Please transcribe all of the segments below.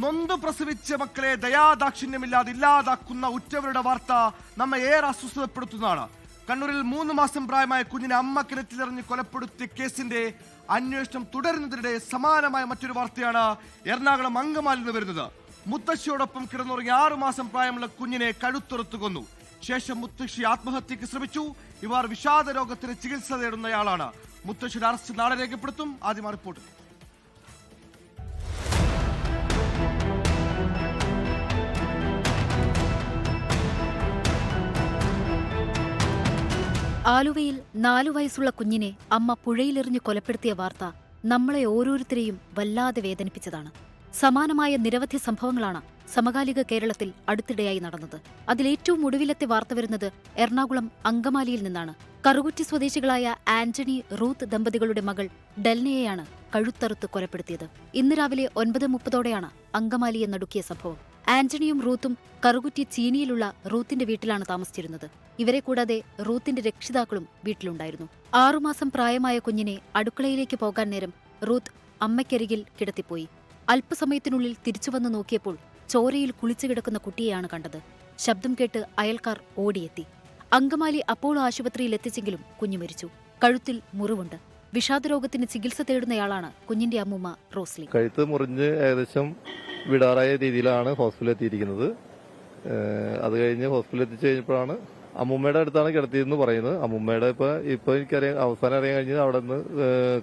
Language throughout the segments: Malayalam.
നൊന്തു പ്രസവിച്ച മക്കളെ ദയാദാക്ഷിണ്യമില്ലാതെ ഇല്ലാതാക്കുന്ന ഉറ്റവരുടെ വാർത്ത നമ്മെ ഏറെ അസ്വസ്ഥപ്പെടുത്തുന്നതാണ് കണ്ണൂരിൽ മൂന്ന് മാസം പ്രായമായ കുഞ്ഞിനെ അമ്മ കിണറ്റിലെറിഞ്ഞ് കൊലപ്പെടുത്തിയ കേസിന്റെ അന്വേഷണം തുടരുന്നതിനിടെ സമാനമായ മറ്റൊരു വാർത്തയാണ് എറണാകുളം അങ്കമാലിൽ വരുന്നത്. മുത്തശ്ശിയോടൊപ്പം കിടന്നുറങ്ങിയ ആറു മാസം പ്രായമുള്ള കുഞ്ഞിനെ കഴുത്തുറത്തു കൊന്നു. ശേഷം മുത്തശ്ശി ആത്മഹത്യക്ക് ശ്രമിച്ചു. ഇവർ വിഷാദ രോഗത്തിന് ചികിത്സ തേടുന്നയാളാണ്. മുത്തശ്ശിയുടെ അറസ്റ്റ് നാളെ രേഖപ്പെടുത്തും. ആദ്യമായി റിപ്പോർട്ട്. ആലുവയിൽ നാലു വയസ്സുള്ള കുഞ്ഞിനെ അമ്മ പുഴയിലെറിഞ്ഞ് കൊലപ്പെടുത്തിയ വാർത്ത നമ്മളെ ഓരോരുത്തരെയും വല്ലാതെ വേദനിപ്പിച്ചതാണ്. സമാനമായ നിരവധി സംഭവങ്ങളാണ് സമകാലിക കേരളത്തിൽ അടുത്തിടെയായി നടന്നത്. അതിലേറ്റവും ഒടുവിലത്തെ വാർത്ത വരുന്നത് എറണാകുളം അങ്കമാലിയിൽ നിന്നാണ്. കറുകുറ്റി സ്വദേശികളായ ആന്റണി റൂത്ത് ദമ്പതികളുടെ മകൾ ഡൽനയെയാണ് കഴുത്തറുത്ത് കൊലപ്പെടുത്തിയത്. ഇന്ന് രാവിലെ ഒൻപത് മുപ്പതോടെയാണ് അങ്കമാലിയെ നടുക്കിയ സംഭവം. ആന്റണിയും റൂത്തും കറുകുറ്റി ചീനിയിലുള്ള റൂത്തിന്റെ വീട്ടിലാണ് താമസിച്ചിരുന്നത്. ഇവരെ കൂടാതെ റൂത്തിന്റെ രക്ഷിതാക്കളും വീട്ടിലുണ്ടായിരുന്നു. ആറുമാസം പ്രായമായ കുഞ്ഞിനെ അടുക്കളയിലേക്ക് പോകാൻ നേരം റൂത്ത് അമ്മയ്ക്കരികിൽ കിടത്തിപ്പോയി. അല്പസമയത്തിനുള്ളിൽ തിരിച്ചുവന്ന് നോക്കിയപ്പോൾ ചോരയിൽ കുളിച്ചു കിടക്കുന്ന കുട്ടിയെയാണ് കണ്ടത്. ശബ്ദം കേട്ട് അയൽക്കാർ ഓടിയെത്തി. അങ്കമാലി അപ്പോളോ ആശുപത്രിയിൽ എത്തിച്ചെങ്കിലും കുഞ്ഞു മരിച്ചു. കഴുത്തിൽ മുറിവുണ്ട്. വിഷാദരോഗത്തിന് ചികിത്സ തേടുന്നയാളാണ് കുഞ്ഞിന്റെ അമ്മൂമ്മ റോസ്ലി. കഴുത്ത് മുറിഞ്ഞ് ഏകദേശം വിടാറായ രീതിയിലാണ് ഹോസ്പിറ്റലിൽ എത്തിയിരിക്കുന്നത് അത് കഴിഞ്ഞ് ഹോസ്പിറ്റലിൽ എത്തിച്ചു കഴിഞ്ഞപ്പോഴാണ് അമ്മൂമ്മയുടെ അടുത്താണ് കിടത്തിയതെന്ന് പറയുന്നത്. അമ്മൂമ്മയുടെ ഇപ്പൊ ഇപ്പൊ എനിക്കറിയാം അവസാനം അറിയാൻ കഴിഞ്ഞത് അവിടെ നിന്ന്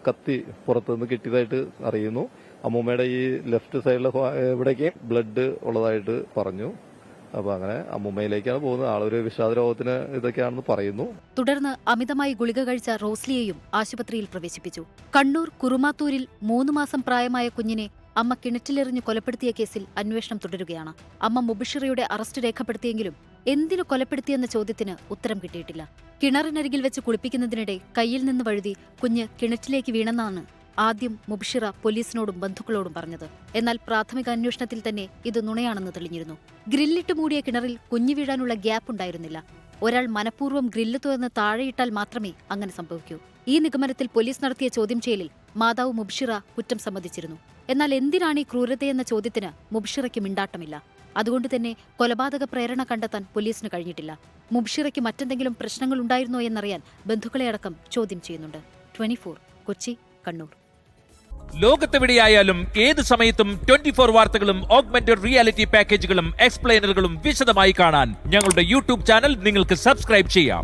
കത്തി പുറത്തുനിന്ന് കിട്ടിയതായിട്ട് അറിയുന്നു. അമ്മൂമ്മയുടെ ഈ ലെഫ്റ്റ് സൈഡിലെ ഇവിടേക്ക് ബ്ലഡ് ഉള്ളതായിട്ട് പറഞ്ഞു. അപ്പൊ അങ്ങനെ അമ്മൂമ്മയിലേക്കാണ് പോകുന്നത്. ആളൊരു വിഷാദ രോഗത്തിന് ഇതൊക്കെയാണെന്ന് പറയുന്നു. തുടർന്ന് അമിതമായി ഗുളിക കഴിച്ച റോസ്ലിയെയും ആശുപത്രിയിൽ പ്രവേശിപ്പിച്ചു. കണ്ണൂർ കുറുമാത്തൂരിൽ മൂന്ന് മാസം പ്രായമായ കുഞ്ഞിനെ അമ്മ കിണറ്റിലെറിഞ്ഞ് കൊലപ്പെടുത്തിയ കേസിൽ അന്വേഷണം തുടരുകയാണ്. അമ്മ മുബിഷിറയുടെ അറസ്റ്റ് രേഖപ്പെടുത്തിയെങ്കിലും എന്തിനു കൊലപ്പെടുത്തിയെന്ന ചോദ്യത്തിന് ഉത്തരം കിട്ടിയിട്ടില്ല. കിണറിനരികിൽ വെച്ച് കുളിപ്പിക്കുന്നതിനിടെ കയ്യിൽ നിന്ന് വഴുതി കുഞ്ഞ് കിണറ്റിലേക്ക് വീണെന്നാണ് ആദ്യം മുബിഷിറ പോലീസിനോടും ബന്ധുക്കളോടും പറഞ്ഞത്. എന്നാൽ പ്രാഥമിക അന്വേഷണത്തിൽ തന്നെ ഇത് നുണയാണെന്ന് തെളിഞ്ഞിരുന്നു. ഗ്രില്ലിട്ട് മൂടിയ കിണറിൽ കുഞ്ഞു വീഴാനുള്ള ഗ്യാപ്പ് ഉണ്ടായിരുന്നില്ല. ഒരാൾ മനഃപൂർവം ഗ്രില്ല് തുറന്ന് താഴെയിട്ടാൽ മാത്രമേ അങ്ങനെ സംഭവിക്കൂ. ഈ നിഗമനത്തിൽ പോലീസ് നടത്തിയ ചോദ്യം ചെയ്യലിൽ മാതാവ് മുബ്ഷിറ കുറ്റം സമ്മതിച്ചിരുന്നു. എന്നാൽ എന്തിനാണ് ഈ ക്രൂരതയെന്ന ചോദ്യത്തിന് മുബ്ഷിറയ്ക്ക് മിണ്ടാട്ടമില്ല? അതുകൊണ്ട് തന്നെ കൊലപാതക പ്രേരണ കണ്ടെത്താൻ പോലീസിന് കഴിഞ്ഞിട്ടില്ല. മുബ്ഷിറയ്ക്ക് മറ്റെന്തെങ്കിലും പ്രശ്നങ്ങൾ ഉണ്ടായിരുന്നോ എന്നറിയാൻ ബന്ധുക്കളെ അടക്കം ചോദ്യം ചെയ്യുന്നുണ്ട്. ട്വന്റി കൊച്ചി കണ്ണൂർ. ലോകത്തെവിടെയായാലും ഏത് സമയത്തും ട്വന്റി ഫോർ വാർത്തകളും ഓഗ്മെന്റഡ് റിയാലിറ്റി പാക്കേജുകളും എക്സ്പ്ലെയിനറുകളും വിശദമായി കാണാൻ ഞങ്ങളുടെ യൂട്യൂബ് ചാനൽ നിങ്ങൾക്ക് സബ്സ്ക്രൈബ് ചെയ്യാം.